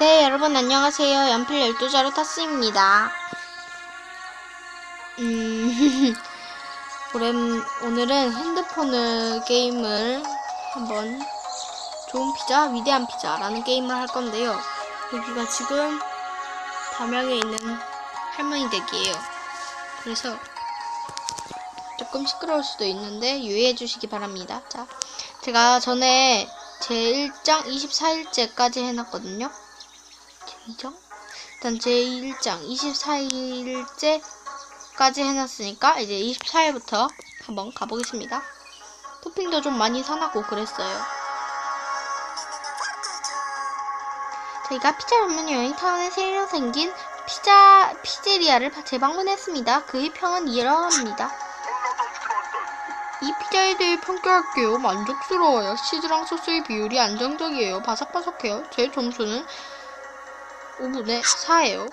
네, 여러분 안녕하세요. 연필 12자루 타스입니다. 음, 오랜, 오늘은 핸드폰을 게임을 한번 좋은 피자, 위대한 피자라는 게임을 할 건데요. 여기가 지금 담양에 있는 할머니 댁이에요. 그래서 조금 시끄러울 수도 있는데 유의해 주시기 바랍니다. 자, 제가 전에 제 1장 24일째까지 해놨거든요. 제2장? 일단 제 1장 24일째까지 해놨으니까 이제 24일부터 한번 가보겠습니다. 토핑도 좀 많이 사놨고 그랬어요. 저희가 피자 전문 여행 타운에 새로 생긴 피자 피제리아를 재방문했습니다. 그의 평은 이러합니다. 이 피자에 대해 평가할게요. 만족스러워요. 치즈랑 소스의 비율이 안정적이에요. 바삭바삭해요. 제 점수는 5분의 4예요.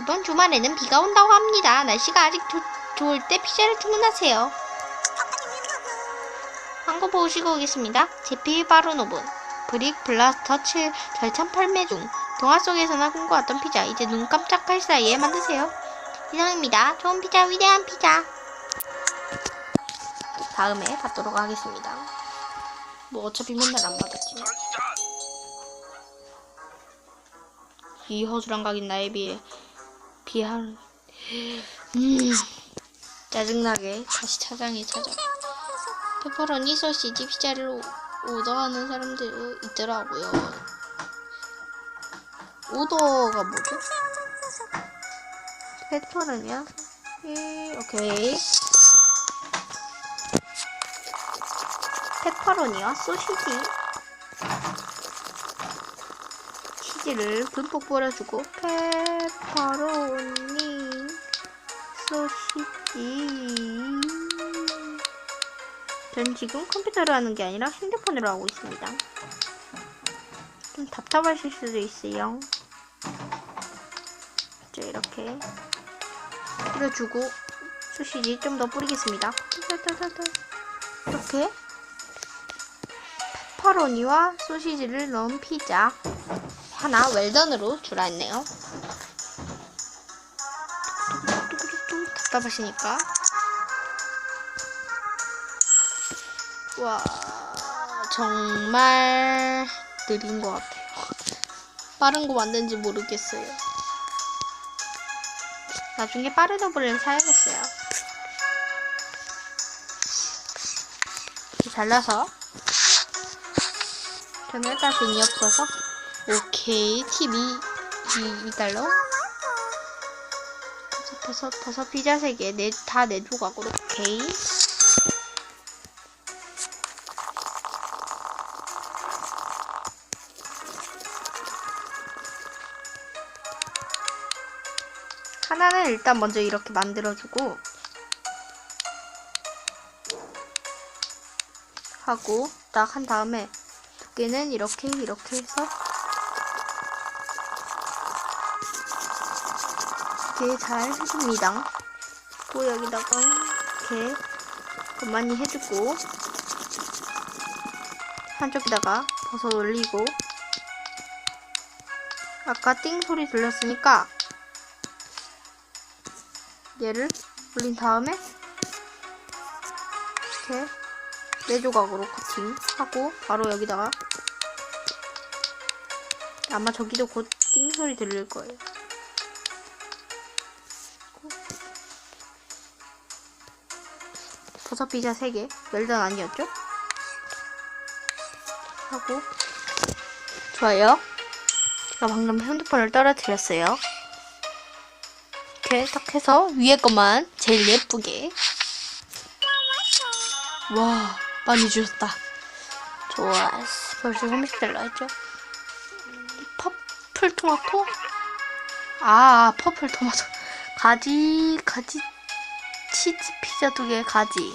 이번 주말에는 비가 온다고 합니다. 날씨가 아직 조- 좋을 때 피자를 주문하세요. 광고 보시고 오겠습니다. 제피 바로 노분. 브릭 블라스터 7 절찬 판매 중. 동화 속에서나 꿈꿔왔던 피자. 이제 눈 깜짝할 사이에 만드세요. 이상입니다. 좋은 피자, 위대한 피자. 다음에 받도록 하겠습니다. 뭐 어차피 맨날 안 받았지만. 이 허술한 각인 나에 비해 비한 음 짜증나게 다시 차장에 찾아 페퍼로니 소시지 피자를 오- 오더하는 사람들 있더라고요. 오더가 뭐죠? 페퍼로니야? 예, 오케이. 페퍼로니와 소시지 치즈를 듬뿍 뿌려주고 페퍼로니 소시지. 전 지금 컴퓨터로 하는 게 아니라 핸드폰으로 하고 있습니다. 좀 답답하실 수도 있어요. 자 이렇게 뿌려주고 소시지 좀 더 뿌리겠습니다. 이렇게 페퍼로니와 소시지를 넣은 피자 하나 웰던으로 주라 했네요. 답답하시니까. 와 정말 느린 것 같아요. 빠른 거 맞는지 모르겠어요. 나중에 빠른 어블을 사야겠어요. 잘라서 저는 일단 돈이 없어서 오케이. TV 2달러? 다섯 다섯 다섯 피자 세개 네 다네 조각으로 오케이. 하나는 일단 먼저 이렇게 만들어주고 하고 딱 한 다음에 두 개는 이렇게 이렇게 해서 이렇게 잘 해줍니다. 또 여기다가 이렇게 좀 많이 해주고 한쪽에다가 버섯 올리고 아까 띵 소리 들렸으니까 얘를 올린 다음에 이렇게 네 조각으로 커팅하고 바로 여기다가 아마 저기도 곧 띵 소리 들릴 거예요. 버섯 피자 3개. 웰던 아니었죠? 하고. 좋아요. 제가 방금 핸드폰을 떨어뜨렸어요. 이렇게 딱 해서 위에 것만 제일 예쁘게. 와, 많이 주셨다. 좋았어. 벌써 30달러 했죠? 퍼플 토마토? 아, 퍼플 토마토. 가지, 가지, 치즈 피자 두 개 가지.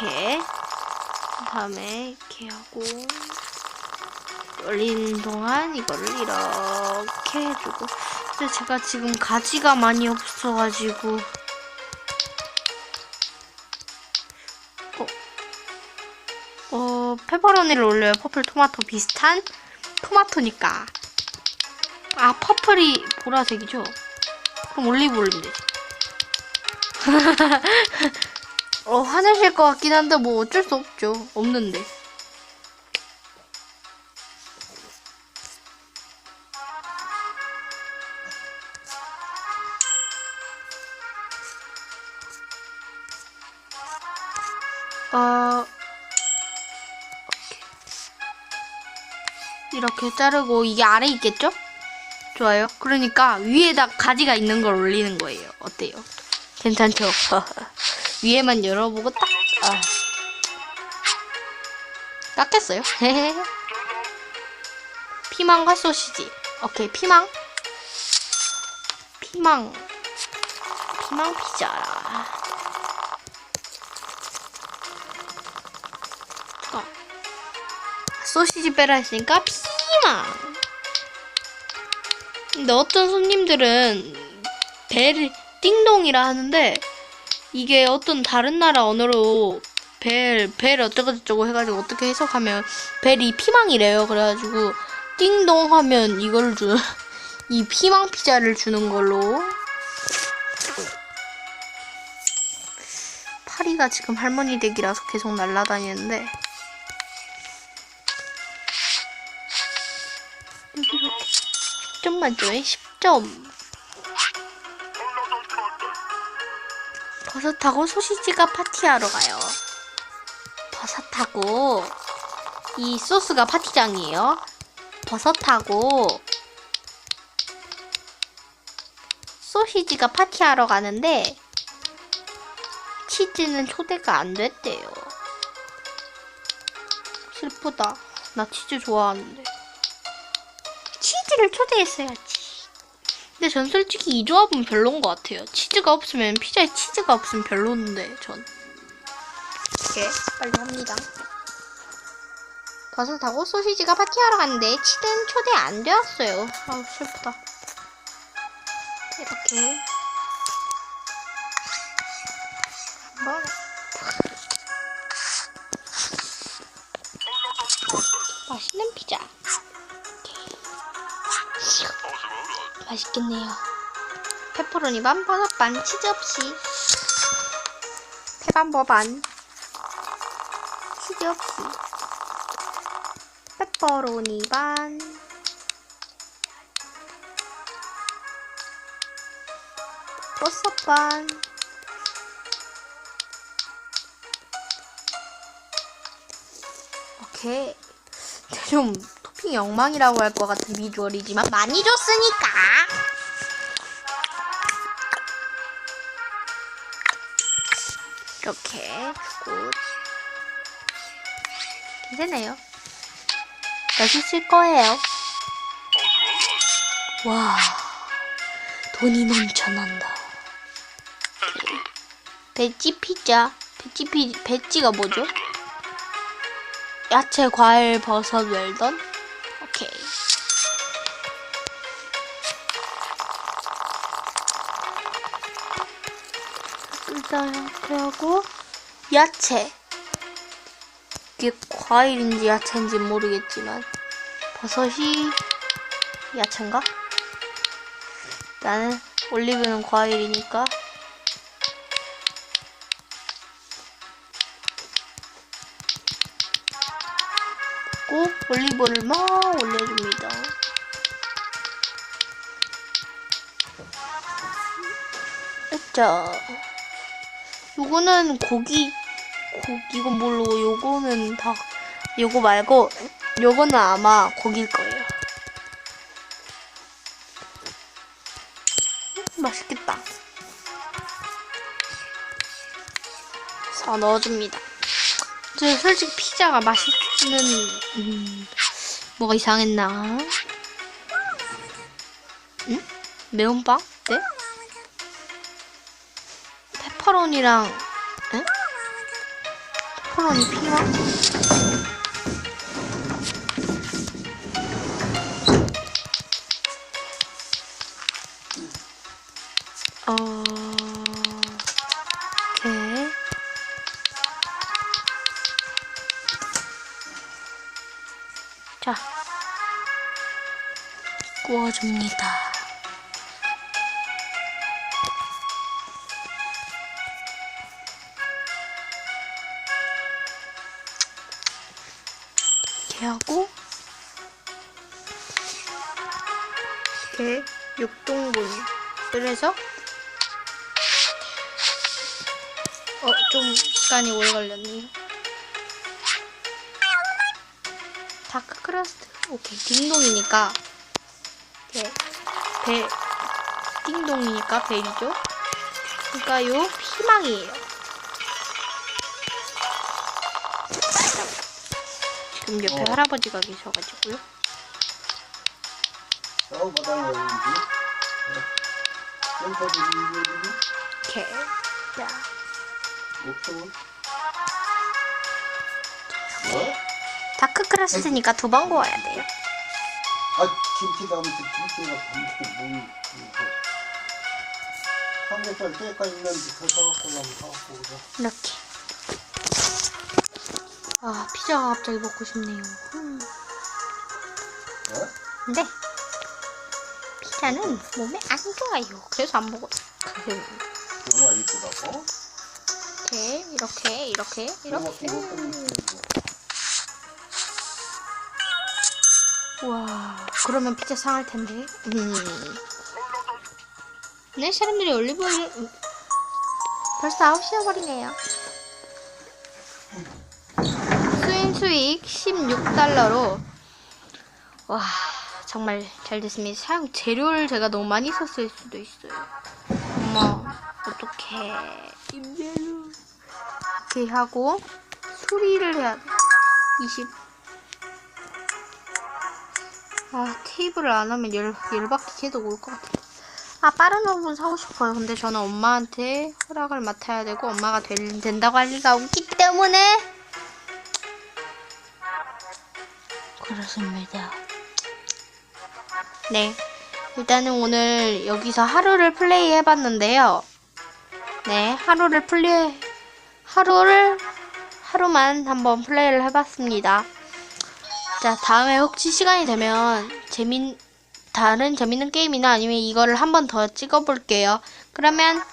이렇게. 다음에 이렇게 하고. 올리는 동안 이거를 이렇게 해주고. 근데 제가 지금 가지가 많이 없어가지고. 어? 어, 페퍼로니를 올려요. 퍼플 토마토 비슷한 토마토니까. 아, 퍼플이 보라색이죠? 그럼 올리브 올리면 되지. 어, 화내실 것 같긴 한데, 뭐 어쩔 수 없죠. 없는데. 어, 이렇게 자르고 이게 아래 있겠죠? 좋아요. 그러니까 위에다 가지가 있는 걸 올리는 거예요. 어때요? 괜찮죠? 위에만 열어보고 딱 아. 깎겠어요? 피망과 소시지. 오케이, 피망. 피망. 피망 피자. 자. 소시지 빼라 했으니까 피망. 근데 어떤 손님들은 벨 띵동이라 하는데 이게 어떤 다른 나라 언어로 벨, 벨 어쩌고저쩌고 해가지고 어떻게 해석하면 벨이 피망이래요. 그래가지고 띵동 하면 이걸 주, 이 피망 피자를 주는 걸로. 파리가 지금 할머니 댁이라서 계속 날아다니는데. 만점에 10점. 버섯하고 소시지가 파티하러 가요. 버섯하고 이 소스가 파티장이에요. 버섯하고 소시지가 파티하러 가는데 치즈는 초대가 안 됐대요. 슬프다. 나 치즈 좋아하는데. 치즈를 초대했어야지. 근데 전 솔직히 이 조합은 별론 것 같아요. 치즈가 없으면 피자에 치즈가 없으면 별로인데 전. 이렇게 빨리 합니다. 버섯하고 소시지가 파티하러 갔는데 치즈는 초대 안 되었어요. 아우 슬프다. 이렇게 한번 맛있겠네요. 페퍼로니 반, 버섯 반, 치즈 없이. 페반버 반. 치즈 없이. 페퍼로니 반. 버섯 반. 오케이. 좀 토핑 엉망이라고 할 것 같은 비주얼이지만 많이 줬으니까. 이렇게 굿. 괜찮네요. 맛있을 거예요. 와, 돈이 넘쳐난다. 배지 피자. 배지 피, 배지가 뭐죠? 야채, 과일, 버섯, 웰던. 오케이. 일단 이렇게 하고 야채. 이게 과일인지 야채인지 모르겠지만 버섯이 야채인가? 나는 올리브는 과일이니까 올리브를 막 올려줍니다. 자, 요거는 고기, 고, 이건 모르고 요거는 다, 요거 말고 요거는 아마 고기일 거예요. 음, 맛있겠다. 자, 넣어줍니다. 저 솔직히 피자가 맛있 는 음, 뭐가 이상했나? 응? 매운빵? 네? 페퍼로니랑 에? 페퍼로니 피망? 자 구워줍니다. 이렇게 하고 이렇게 6등분 그래서 어 좀 시간이 오래 걸렸네요. 다크 크러스트. 오케이. 딩동이니까. 이렇게 벨, 띵동이니까 벨이죠. 그러니까 요 희망이에요. 지금 옆에 어. 할아버지가 계셔가지고요. 어? 이렇게. 자, 없어. 어? 다크 크러스트니까 두 번 구워야 돼요. 아, 김치 담으면 김치가 담고 뭘, 이거. 삼겹살 때가 있는지 더 사갖고 가면 사갖고 오자. 이렇게. 아, 피자가 갑자기 먹고 싶네요. 음. 어? 근데 피자는 몸에 안 좋아요. 그래서 안 먹어요. 전화 이쁘다고? 이렇게 이렇게 이렇게 이렇게. 와. 그러면 피자 상할 텐데. 음. 네, 사람들이 올리브오일 음. 벌써 9시여 버리네요. 수인 수익 16달러로 와 정말 잘 됐습니다. 사용 재료를 제가 너무 많이 썼을 수도 있어요. 어머 어떡해 임대료 이렇게 하고 수리를 해야 돼. 20 아, 테이블을 안 하면 열, 열받기 계속 올 것 같아. 아, 빠른 오븐 사고 싶어요. 근데 저는 엄마한테 허락을 맡아야 되고, 엄마가 될, 된다고 할 리가 없기 때문에. 그렇습니다. 네. 일단은 오늘 여기서 하루를 플레이 해봤는데요. 네, 하루를 플레이, 하루를, 하루만 한번 플레이를 해봤습니다. 자, 다음에 혹시 시간이 되면 재민 다른 재밌는 게임이나 아니면 이거를 한 번 더 찍어볼게요. 그러면!